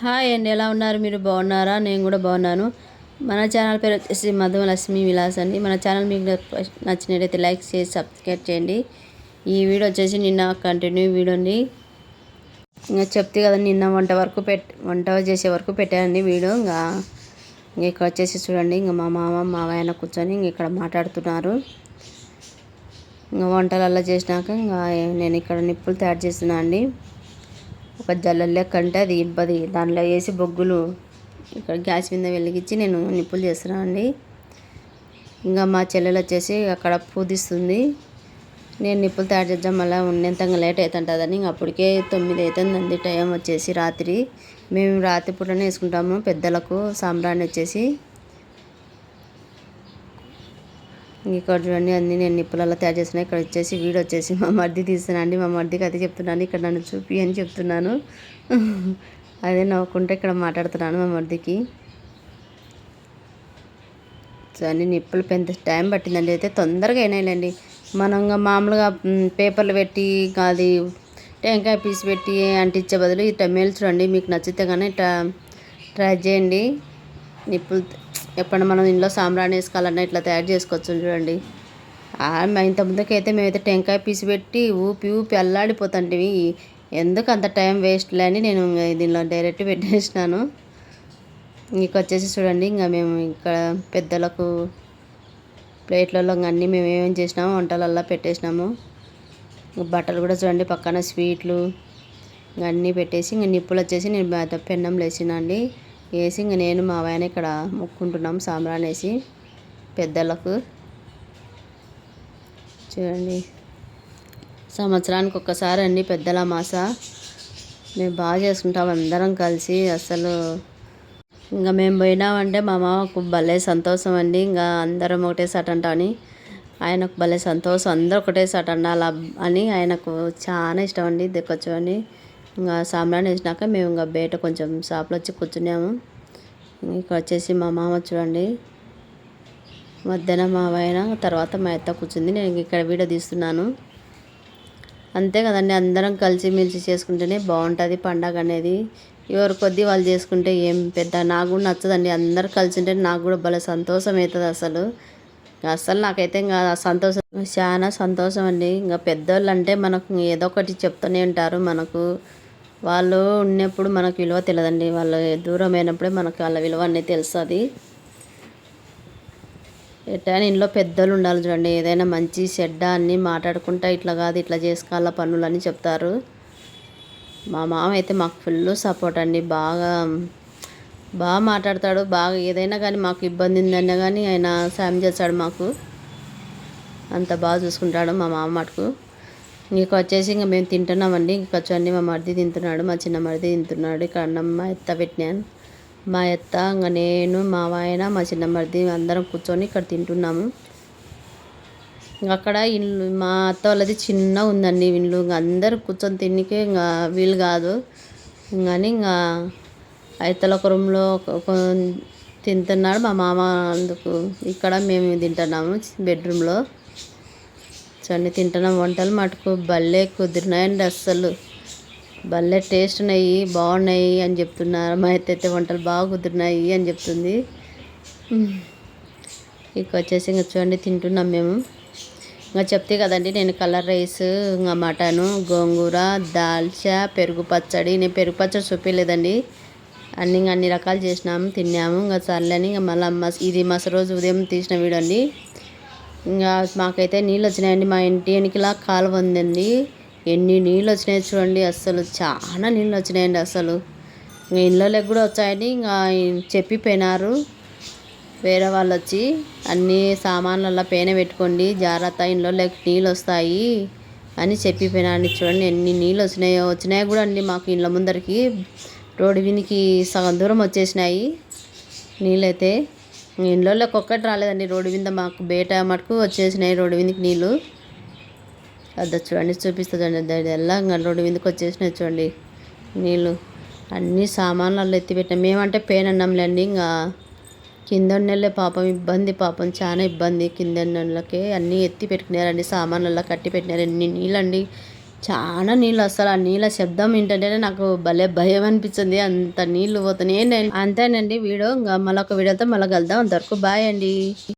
Hi అండి ఎలా ఉన్నారు? మీరు బాగున్నారా? నేను కూడా బాగున్నాను. మన ఛానల్ పేరు వచ్చేసి మధులక్ష్మి విలాస్ అండి. మన ఛానల్ మీకు నచ్చినట్టయితే లైక్ చేసి సబ్స్క్రైబ్ చేయండి. ఈ వీడియో వచ్చేసి నిన్న కంటిన్యూ వీడియో అండి. ఇంకా చెప్తే కదా నిన్న వంట వరకు పెట్ వంట చేసే వరకు పెట్టానండి వీడియో. ఇంకా ఇంకా ఇక్కడ వచ్చేసి చూడండి ఇంకా మా మామ మావాయన కూర్చొని ఇంక ఇక్కడ మాట్లాడుతున్నారు. ఇంకా వంటలల్లా చేసినాక ఇంకా నేను ఇక్కడ నిప్పులు తయారు చేస్తున్నా అండి. ఒక జల్ల లెక్క అంటే అది ఇబ్బది. దాంట్లో వేసి బొగ్గులు ఇక్కడ గ్యాస్ మీద వెలిగించి నేను నిప్పులు చేస్తున్నాను అండి. ఇంకా మా చెల్లెలు వచ్చేసి అక్కడ పూదిస్తుంది. నేను నిప్పులు తయారు చేద్దాం మళ్ళీ ఉన్నంతంగా లేట్ అవుతుంటుందని ఇంక అప్పటికే తొమ్మిది అవుతుందండి టైం వచ్చేసి రాత్రి. మేము రాత్రి పూటనే వేసుకుంటాము పెద్దలకు సాంబ్రాణి వచ్చేసి. ఇక్కడ చూడండి అన్ని నేను నిప్పులలో తయారు చేసిన ఇక్కడ వచ్చేసి వీడు వచ్చేసి మా మర్ది తీస్తున్నా అండి. మా మర్దికి అదే చెప్తున్నాను. ఇక్కడ నన్ను చూపి అని చెప్తున్నాను. అదే నవ్వుకుంటే ఇక్కడ మాట్లాడుతున్నాను మా మర్దికి. సో అన్ని నిప్పులు పెద్ద టైం పట్టిందండి. అయితే తొందరగా అయినాయిలేండి. మనం ఇంకా మామూలుగా పేపర్లు పెట్టి అది టెంకాయ పీస్ పెట్టి అంటించే బదులు ఇట్లా మేల్చుడండి మీకు నచ్చితే కానీ ఇట్లా ట్రై చేయండి. నిప్పులు ఎప్పుడైనా మనం ఇంట్లో సాంబ్రాణి వేసుకోవాలన్నా ఇట్లా తయారు చేసుకోవచ్చు చూడండి. ఇంత ముందుకైతే మేమైతే టెంకాయ పీసి పెట్టి ఊపి ఊపి అల్లాడిపోతుంటివి. ఎందుకు అంత టైం వేస్ట్ లేని నేను దీనిలో డైరెక్ట్ పెట్టేసినాను. ఇంక వచ్చేసి చూడండి ఇంకా మేము ఇక్కడ పెద్దలకు ప్లేట్లలో అన్నీ మేము ఏమేమి చేసినామో వంటలల్లా పెట్టేసినాము. బట్టలు కూడా చూడండి పక్కన స్వీట్లు అన్నీ పెట్టేసి ఇంక నిప్పులు వచ్చేసి నేను బా- పెన్నంలో అండి. వేసి ఇంక నేను మా ఆయన ఇక్కడ ముక్కుంటున్నాం సాంబ్రాన్ వేసి పెద్దలకు. చూడండి. సంవత్సరానికి ఒక్కసారి అండి పెద్దల మాస. మేము బాగా చేసుకుంటాం అందరం కలిసి అసలు. ఇంకా మేము పోయినామంటే మా మామకు భలే సంతోషం అండి. ఇంకా అందరం ఒకటేసారి అంటామని ఆయనకు భలే సంతోషం. అందరూ ఒకటేసారి అలా అని ఆయనకు చాలా ఇష్టం అండి. దిక్కొచ్చని ఇంకా సాంబ్రాణి వేసినాక మేము ఇంకా బయట కొంచెం షాప్లో వచ్చి కూర్చున్నాము. ఇక్కడ వచ్చేసి మా మామ చూడండి. మధ్యాహ్నం మా ఆయన తర్వాత మా అత్త కూర్చుంది. నేను ఇక్కడ వీడియో తీస్తున్నాను. అంతే కదండి అందరం కలిసి మెలిసి చేసుకుంటేనే బాగుంటుంది పండగ అనేది. ఎవరి కొద్దీ వాళ్ళు చేసుకుంటే ఏం పెద్ద నాకు కూడా నచ్చదండి. అందరు కలిసి ఉంటే నాకు కూడా భలే సంతోషం అవుతుంది అసలు. అసలు నాకైతే ఇంకా సంతోషం చాలా సంతోషం అండి. ఇంకా పెద్దోళ్ళు అంటే మనకు ఏదో ఒకటి చెప్తూనే ఉంటారు మనకు. వాళ్ళు ఉన్నప్పుడు మనకు విలువ తెలియదండి వాళ్ళు దూరం అయినప్పుడే మనకు వాళ్ళ విలువ అనేది తెలుస్తుంది. ఎట్టైనా ఇంట్లో పెద్దలు ఉండాలి చూడండి. ఏదైనా మంచి చెడ్డ అన్నీ మాట్లాడుకుంటా ఇట్లా కాదు ఇట్లా చేసుకోవాల పనులు అని చెప్తారు. మా మామ అయితే మాకు ఫుల్ సపోర్ట్ అండి. బాగా బాగా మాట్లాడతాడు. బాగా ఏదైనా కానీ మాకు ఇబ్బంది ఉందన్నా కానీ ఆయన సాయం చేస్తాడు మాకు. అంత బాగా చూసుకుంటాడు మా మామ మటుకు. ఇంక వచ్చేసి ఇంకా మేము తింటున్నామండి. ఇంకా వచ్చండి మా మరిది తింటున్నాడు మా చిన్న మరిది తింటున్నాడు. ఇక్కడ అన్నం మా ఎత్త పెట్టినాను. మా ఎత్త ఇంకా నేను మా వాయన మా చిన్న మరిది అందరం కూర్చొని ఇక్కడ తింటున్నాము. ఇంక అక్కడ ఇల్లు మా అత్త వాళ్ళది చిన్న ఉందండి ఇల్లు. ఇంకా అందరు కూర్చొని తిన్నికే ఇంకా వీలు కాదు. కానీ ఇంకా అయితల ఒక రూమ్లో తింటున్నాడు మా మామ అందుకు ఇక్కడ మేము తింటున్నాము బెడ్రూమ్లో. చూడండి తింటున్నాం వంటలు మటుకు భలే కుదిరినాయండి అస్సలు. భలే టేస్ట్ ఉన్నాయి బాగున్నాయి అని చెప్తున్నారు. మా అయితే వంటలు బాగా కుదిరినాయి అని చెప్తుంది. ఇక వచ్చేసి ఇంకా చూడండి తింటున్నాం మేము. ఇంకా చెప్తే కదండి నేను కలర్ రైస్ ఇంకా మటను గోంగూర దాల్చా పెరుగు పచ్చడి. నేను పెరుగు పచ్చడి చూపించలేదండి అన్ని ఇంకా అన్ని రకాలు చేసినాము తిన్నాము. ఇంకా సర్లేని ఇంకా మళ్ళీ ఇది మస రోజు ఉదయం తీసిన వీడియో అండి. ఇంకా మాకైతే నీళ్ళు వచ్చినాయండి మా ఇంటి వెనకలా కాలువ ఉందండి. ఎన్ని నీళ్ళు వచ్చినాయి చూడండి. అస్సలు చాలా నీళ్ళు వచ్చినాయండి అసలు ఇంకా ఇళ్ళలోకి కూడా వచ్చాయని ఇంకా చెప్పిపోయినారు. వేరే వాళ్ళు వచ్చి అన్ని సామాన్లలో పేన పెట్టుకోండి. జాగ్రత్త ఇళ్ళలోకి నీళ్ళు వస్తాయి అని చెప్పిపోయినాను చూడండి ఎన్ని నీళ్ళు వచ్చినాయో వచ్చినాయి కూడా అండి మాకు ఇళ్ళ ముందరికి. రోడ్డు వినికి సగం దూరం వచ్చేసినాయి నీళ్ళైతే. ఇంట్లోకి ఒక్కటి రాలేదండి. రోడ్డు మీద మాకు బయట మటుకు వచ్చేసినాయి. రోడ్డు విందుకి నీళ్ళు. అది చూడండి చూపిస్తుంది చూడండి. ఎలా ఇంకా రోడ్డు విందుకు వచ్చేసినాయి చూడండి. నీళ్ళు. అన్ని సామాన్లలో అలా ఎత్తిపెట్టాం మేమంటే పెయిన్ అన్నంలేండి. ఇంకా కింద నెలలే పాపం ఇబ్బంది పాపం చాలా ఇబ్బంది. కింద నెలలకే అన్నీ ఎత్తి పెట్టుకున్నారండి సామాన్లలో కట్టి పెట్టినారు. ఎన్ని నీళ్ళండి. చాలా నీళ్ళు అసలు ఆ నీళ్ళ శబ్దం ఏంటంటేనే నాకు భలే భయం అనిపించింది అంత నీళ్ళు పోతున్నాయి అంతేనండి వీడియో ఇంకా మళ్ళొక వీడియోతో మళ్ళీ కలుద్దాం. అంతవరకు బాయ్ అండి.